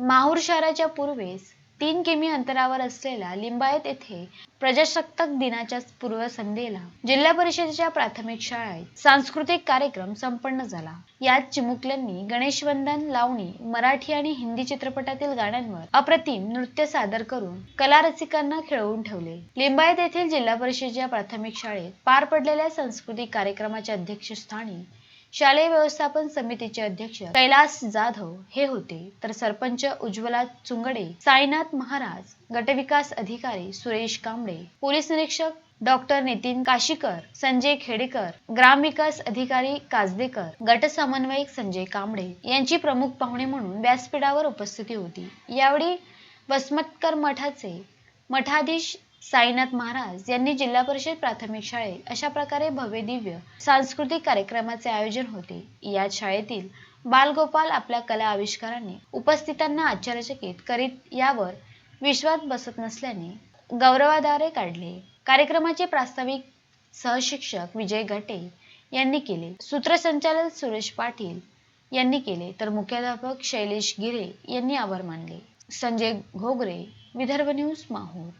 माहूर शहराच्या पूर्वेस तीन किमी अंतरावर असलेल्या लिंबायत येथे प्रजासत्ताक दिनाच्या पूर्वसंध्येला जिल्हा परिषदेच्या प्राथमिक शाळेत सांस्कृतिक कार्यक्रम संपन्न झाला. यात चिमुकल्यांनी गणेशवंदन लावणी मराठी आणि हिंदी चित्रपटातील गाण्यांवर अप्रतिम नृत्य सादर करून कला रसिकांना खेळवून ठेवले. लिंबायत येथील जिल्हा परिषदेच्या प्राथमिक शाळेत पार पडलेल्या सांस्कृतिक कार्यक्रमाच्या अध्यक्षस्थानी शालेय व्यवस्थापन समितीचे अध्यक्ष कैलास जाधव हे होते. तर सरपंच उज्ज्वला चुंगडे साईनाथ महाराज गटविकास अधिकारी सुरेश कांबळे पोलीस निरीक्षक डॉक्टर नितीन काशीकर संजय खेडेकर ग्रामविकास अधिकारी काजदेकर गट समन्वयक संजय कांबळे यांची प्रमुख पाहुणे म्हणून व्यासपीठावर उपस्थिती होती. यावेळी वसमतकर मठाचे मठाधीश साईनाथ महाराज यांनी जिल्हा परिषद प्राथमिक शाळेत अशा प्रकारे भव्य दिव्य सांस्कृतिक कार्यक्रमाचे आयोजन होते. या शाळेतील बालगोपाल आपल्या कला आविष्काराने उपस्थितांना आश्चर्यचकित करीत यावर विश्वास बसत नसल्याने गौरवाद्वारे काढले. कार्यक्रमाचे प्रास्ताविक सहशिक्षक विजय घटे यांनी केले. सूत्रसंचालन सुरेश पाटील यांनी केले तर मुख्याध्यापक शैलेश गिरे यांनी आभार मानले. संजय घोगरे विदर्भ न्यूज माहूर.